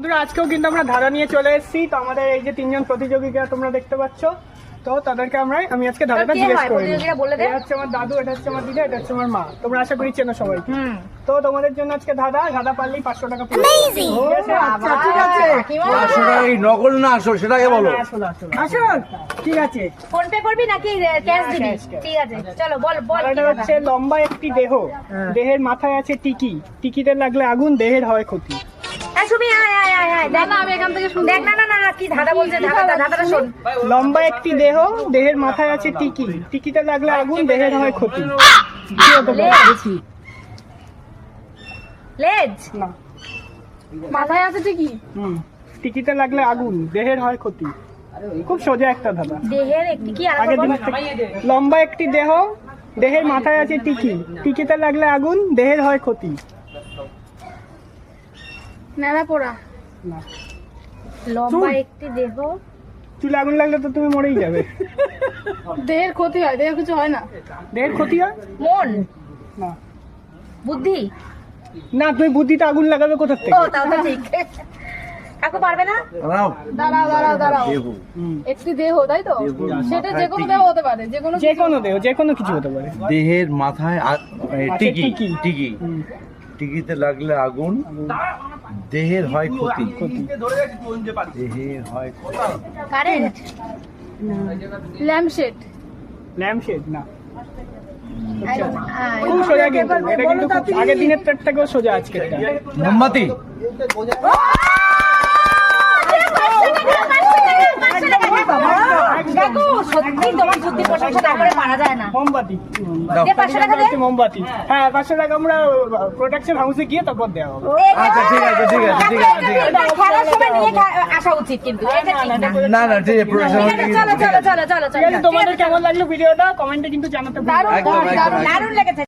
বন্ধুরা আজকেও কিন্তু আমরা ধারা নিয়ে চলে এসেছি। তো আমাদের এই যে তিনজন প্রতিযোগিতা তোমরা দেখতে পাচ্ছ তো তাদেরকে আমরা আমি আজকে ধারাটা জিজ্ঞেস করি। এটা হচ্ছে আমার দাদু এটা হচ্ছে আমার দিদা এটা হচ্ছে আমার মা। তোমরা আশা করি চেনো সবাই। তো তোমাদের জন্য আজকে ধাঁধা ধাঁধা পারলেই পাঁচশো টাকা ঠিক আছে? আচ্ছা ঠিক আছে। পাঁচশো টাকা নকল না আসল সেটাকে বলো। আসলে আসলে আসল ঠিক আছে। ফোন পে করবি নাকি ক্যাশ দিবি. ঠিক আছে চলো বল বল এটা হচ্ছে লম্বা একটি দেহ। দেহের মাথায় আছে টিকি। টিকিতে লাগলে আগুন দেহের হয় ক্ষতি। লম্বা একটি দেহ দেহের মাথায় আছে টিকি। টিকিতে লাগলে আগুন দেহের হয় ক্ষতি। লেজ। না। মাথায় আছে হুম। টিকিতে লাগলে আগুন দেহের হয় ক্ষতি। খুব সোজা একটা ধাঁধা। দেহের একটি কি লম্বা একটি দেহ দেহের মাথায় আছে টিকি। টিকিতে লাগলে আগুন দেহের হয় ক্ষতি। নেড়া পোড়া। না। লম্বা একটি দেহ। চুলে আগুন লাগলে তো তুমি মরেই যাবে। দেহের ক্ষতি হয় দেহের কিছু হয় না। দেহের ক্ষতি হয়? মন। না। বুদ্ধি? না তুমি বুদ্ধিতে আগুন লাগাবে কোথা ও থেকে তাও তো ঠিক। কাকু পারবে না? দাঁড়াও। দাঁড়াও দাঁড়াও দাঁড়াও। একটি দেহ তাই তো? সেটা যে কোনো দেহ হতে পারে যে কোনো যে কোনো দেহ যে কোনো কিছু হতে পারে। দেহের মাথায় টিকি। টিকি। টিকিতে লাগলে আগুন। দেহের হয় ক্ষতি। ক্ষতি দেহের হয় কারেন্ট? ল্যাম্পশেড? ল্যাম্পশেড না। খুব সোজা কিন্তু এটা কিন্তু আগের দিনের তার থেকেও সোজা আজকে। মোমবাতি কাকু সত্যি তোমার বুদ্ধি প্রশংসা না করে পারা যায় না। মোমবাতি। দাও। পাঁচশো টাকা দে মোমবাতি। হ্যাঁ পাঁচশো টাকা আমরা প্রোডাকশন হাউসে গিয়ে তারপর দেওয়া হবে। আচ্ছা ঠিক আছে ঠিক আছে ঠিক আছে ঠিক আছে। খেলার সময় নিয়ে আসা উচিত কিন্তু এটা ঠিক না না। না ঠিক আছে প্রশাসন চলো চলো চলো চলো চলো তোমাদের কেমন লাগল ভিডিওটা? কমেন্টে কিন্তু জানাতে। দারুণ লেগেছে